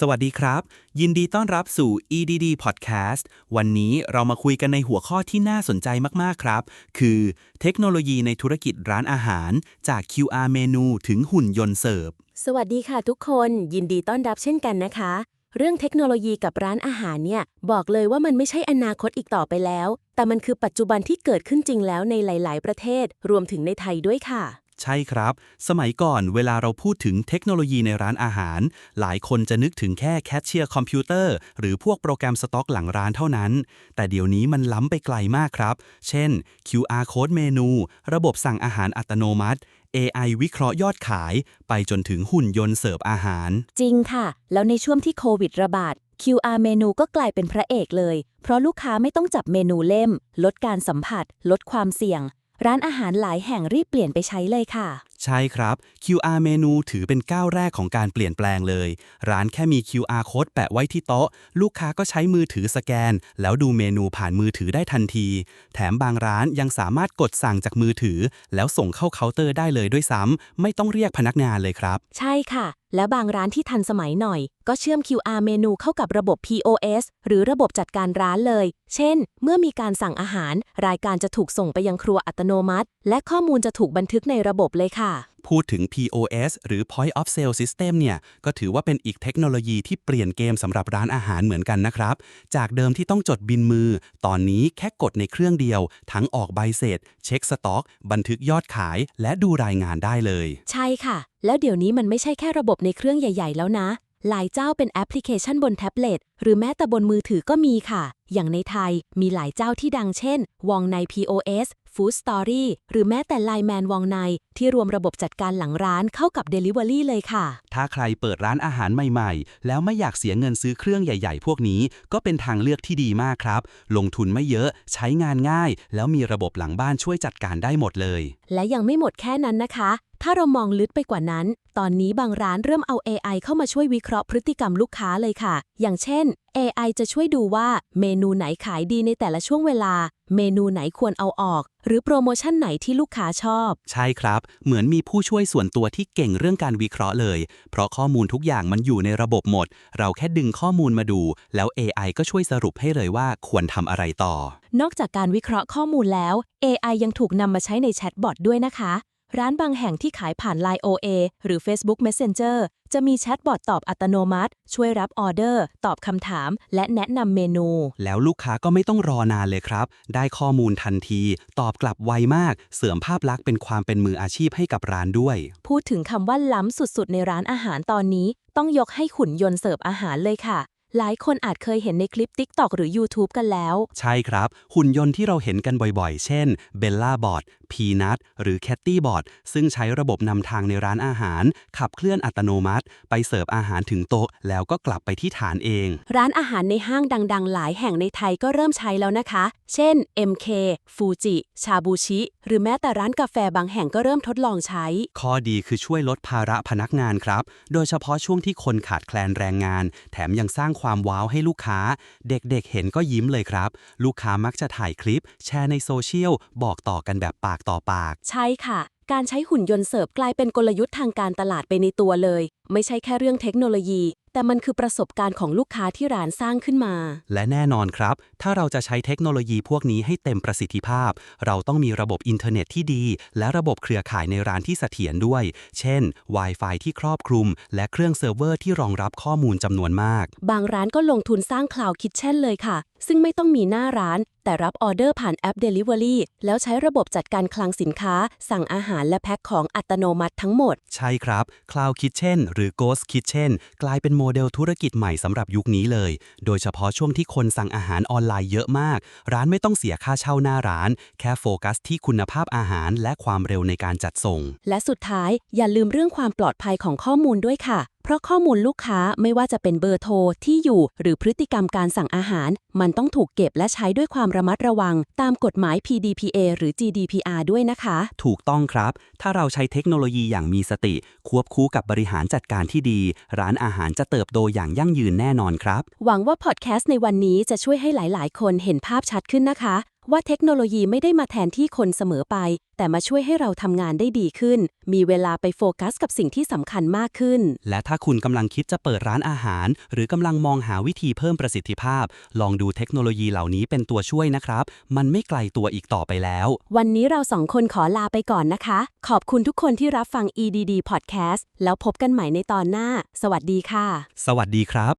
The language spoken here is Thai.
สวัสดีครับ ยินดีต้อนรับสู่ EDD Podcast วันนี้เรามาคุยกันในหัวข้อที่น่าสนใจมากๆครับ คือเทคโนโลยีในธุรกิจร้านอาหาร จาก QR เมนูถึงหุ่นยนต์เสิร์ฟ สวัสดีค่ะทุกคน ยินดีต้อนรับเช่นกันนะคะ เรื่องเทคโนโลยีกับร้านอาหารเนี่ย บอกเลยว่ามันไม่ใช่อนาคตอีกต่อไปแล้ว แต่มันคือปัจจุบันที่เกิดขึ้นจริงแล้วในหลาย ๆ ประเทศ รวมถึงในไทยด้วยค่ะ ใช่ครับ สมัยก่อนเวลาเราพูดถึงเทคโนโลยีในร้านอาหาร หลายคนจะนึกถึงแค่แคชเชียร์คอมพิวเตอร์ หรือพวกโปรแกรมสต็อกหลังร้านเท่านั้น แต่เดี๋ยวนี้มันล้ำไปไกลมากครับ เช่น QR code เมนู ระบบสั่งอาหารอัตโนมัติ AI วิเคราะห์ยอดขาย ไปจนถึงหุ่นยนต์เสิร์ฟอาหาร จริงค่ะ แล้วในช่วงที่โควิดระบาด QR เมนูก็กลายเป็นพระเอกเลย เพราะลูกค้าไม่ต้องจับเมนูเล่ม ลดการสัมผัส ลดความเสี่ยง ร้านอาหารหลายแห่งรีบเปลี่ยนไปใช้เลยค่ะ ใช่ครับ QR เมนูถือเป็นก้าวแรกของการเปลี่ยนแปลงเลย ร้านแค่มี QR code แปะไว้ที่โต๊ะ ลูกค้าก็ใช้มือถือสแกน แล้วดูเมนูผ่านมือถือได้ทันที แถมบางร้านยังสามารถกดสั่งจากมือถือ แล้วส่งเข้าเคาน์เตอร์ได้เลยด้วยซ้ำไม่ต้องเรียกพนักงานเลยครับ ใช่ค่ะ และบางร้านที่ทันสมัยหน่อย ก็เชื่อม QR เมนูเข้ากับระบบ POS หรือระบบจัดการร้านเลย เช่น เมื่อมีการสั่งอาหาร รายการจะถูกส่งไปยังครัวอัตโนมัติ และข้อมูลจะถูกบันทึกในระบบเลยค่ะ พูดถึง POS หรือ Point of Sale System เนี่ยก็ถือว่าเป็นอีกเทคโนโลยีที่เปลี่ยนเกมสำหรับร้านอาหารเหมือนกันนะครับ จากเดิมที่ต้องจดบินมือ ตอนนี้แค่กดในเครื่องเดียว ทั้งออกใบเสร็จ เช็คสต็อก บันทึกยอดขาย และดูรายงานได้เลย ใช่ค่ะ แล้วเดี๋ยวนี้มันไม่ใช่แค่ระบบในเครื่องใหญ่ ๆ แล้วนะ หลายเจ้าเป็นแอปพลิเคชันบนแท็บเล็ตหรือแม้แต่บนมือถือก็มีค่ะ อย่างในไทยมีหลายเจ้าที่ดังเช่น วองใน POS Food Story หรือแม้แต่ Line Man วองใน ที่รวมระบบจัดการหลังร้านเข้ากับ Delivery เลยค่ะ ถ้าใครเปิดร้านอาหารใหม่ๆ แล้วไม่อยากเสียเงินซื้อเครื่องใหญ่ๆ พวกนี้ ก็เป็นทางเลือกที่ดีมากครับ ลงทุนไม่เยอะใช้งานง่าย แล้วมีระบบหลังบ้านช่วยจัดการได้หมดเลย และยังไม่หมดแค่นั้นนะคะ ถ้าเรามองลึกไปกว่านั้น ตอนนี้บางร้านเริ่มเอา AI เข้ามาช่วยวิเคราะห์พฤติกรรมลูกค้าเลยค่ะ อย่างเช่น AI จะช่วยดูว่าเมนูไหนขายดีในแต่ละช่วงเวลา เมนูไหนควรเอาออก หรือโปรโมชั่นไหนที่ลูกค้าชอบ ใช่ครับ เหมือนมีผู้ช่วยส่วนตัวที่เก่งเรื่องการวิเคราะห์เลย เพราะข้อมูลทุกอย่างมันอยู่ในระบบหมด เราแค่ดึงข้อมูลมาดู แล้ว AI ก็ช่วยสรุปให้เลยว่าควรทำอะไรต่อ นอกจากการวิเคราะห์ข้อมูลแล้ว AI ยังถูกนำมาใช้ในแชทบอทด้วยนะคะ ร้านบางแห่งที่ขายผ่าน Line OA หรือ Facebook Messenger จะมีแชทบอทตอบอัตโนมัติ ช่วยรับออเดอร์ ตอบคำถาม และแนะนำเมนู แล้วลูกค้าก็ไม่ต้องรอนานเลยครับ ได้ข้อมูลทันที ตอบกลับไวมาก เสริมภาพลักษณ์เป็นความเป็นมืออาชีพให้กับร้านด้วย พูดถึงคำว่าล้ำสุดๆ ในร้านอาหารตอนนี้ ต้องยกให้ขุนยนต์เสิร์ฟอาหารเลยค่ะ หลายคนอาจเคยเห็นในคลิป TikTok หรือ YouTube กันแล้ว ใช่ครับ หุ่นยนต์ที่เราเห็นกันบ่อยๆ เช่น Bella Bot Peanut หรือ Catty Bot ซึ่งใช้ระบบนำทางในร้านอาหาร ขับเคลื่อนอัตโนมัติ ไปเสิร์ฟอาหารถึงโต๊ะ แล้วก็กลับไปที่ฐานเอง ร้านอาหารในห้างดัง ๆ หลายแห่งในไทยก็เริ่มใช้แล้วนะคะ เช่น MK Fuji ชาบูชิ หรือแม้แต่ร้านกาแฟบางแห่งก็เริ่มทดลองใช้ ข้อดีคือช่วยลดภาระพนักงานครับ โดยเฉพาะช่วงที่คนขาดแคลนแรงงาน แถมยังสร้างความคว้าวให้ลูกค้า เด็กๆเห็นก็ยิ้มเลยครับ ลูกค้ามักจะถ่ายคลิป แชร์ในโซเชียล บอกต่อกันแบบปากต่อปาก ใช่ค่ะ การใช้หุ่นยนต์เสิร์ฟกลายเป็นกลยุทธ์ทางการตลาดไปในตัวเลย ไม่ใช่แค่เรื่องเทคโนโลยี แต่มันคือประสบการณ์ของลูกค้าที่ร้านสร้างขึ้นมา และแน่นอนครับ ถ้าเราจะใช้เทคโนโลยีพวกนี้ให้เต็มประสิทธิภาพ เราต้องมีระบบอินเทอร์เน็ตที่ดี และระบบเครือข่ายในร้านที่เสถียรด้วย เช่น Wi-Fi ที่ครอบคลุม และเครื่องเซิร์ฟเวอร์ที่รองรับข้อมูลจำนวนมาก บางร้านก็ลงทุนสร้างคลาวด์คิทเช่นเลยค่ะ ซึ่งไม่ต้องมีหน้าร้าน แต่รับออเดอร์ผ่านแอป Delivery แล้วใช้ระบบจัดการคลังสินค้า สั่งอาหารและแพ็คของอัตโนมัติทั้งหมด ใช่ครับ Cloud Kitchen หรือ Ghost Kitchen กลายเป็นโมเดลธุรกิจใหม่สำหรับยุคนี้เลย โดยเฉพาะช่วงที่คนสั่งอาหารออนไลน์เยอะมาก ร้านไม่ต้องเสียค่าเช่าหน้าร้าน แค่โฟกัสที่คุณภาพอาหารและความเร็วในการจัดส่ง และสุดท้ายอย่าลืมเรื่องความปลอดภัยของข้อมูลด้วยค่ะ เพราะข้อมูลลูกค้าไม่ว่าจะเป็นเบอร์โทรที่อยู่ หรือพฤติกรรมการสั่งอาหาร มันต้องถูกเก็บและใช้ด้วยความระมัดระวัง ตามกฎหมาย PDPA หรือ GDPR ด้วยนะคะ ถูกต้องครับ ถ้าเราใช้เทคโนโลยีอย่างมีสติ ควบคู่กับบริหารจัดการที่ดี ร้านอาหารจะเติบโตอย่างยั่งยืนแน่นอนครับ หวังว่าพอดแคสต์ในวันนี้จะช่วยให้หลาย ๆ คนเห็นภาพชัดขึ้นนะคะ ว่าเทคโนโลยีไม่ได้มาแทนที่คนเสมอไป แต่มาช่วยให้เราทำงานได้ดีขึ้น มีเวลาไปโฟกัสกับสิ่งที่สำคัญมากขึ้น และถ้าคุณกำลังคิดจะเปิดร้านอาหาร หรือกำลังมองหาวิธีเพิ่มประสิทธิภาพ ลองดูเทคโนโลยีเหล่านี้เป็นตัวช่วยนะครับ มันไม่ไกลตัวอีกต่อไปแล้ว วันนี้เราสองคนขอลาไปก่อนนะคะ ขอบคุณทุกคนที่รับฟัง EDD Podcast แล้วพบกันใหม่ในตอนหน้า สวัสดีค่ะ สวัสดีครับ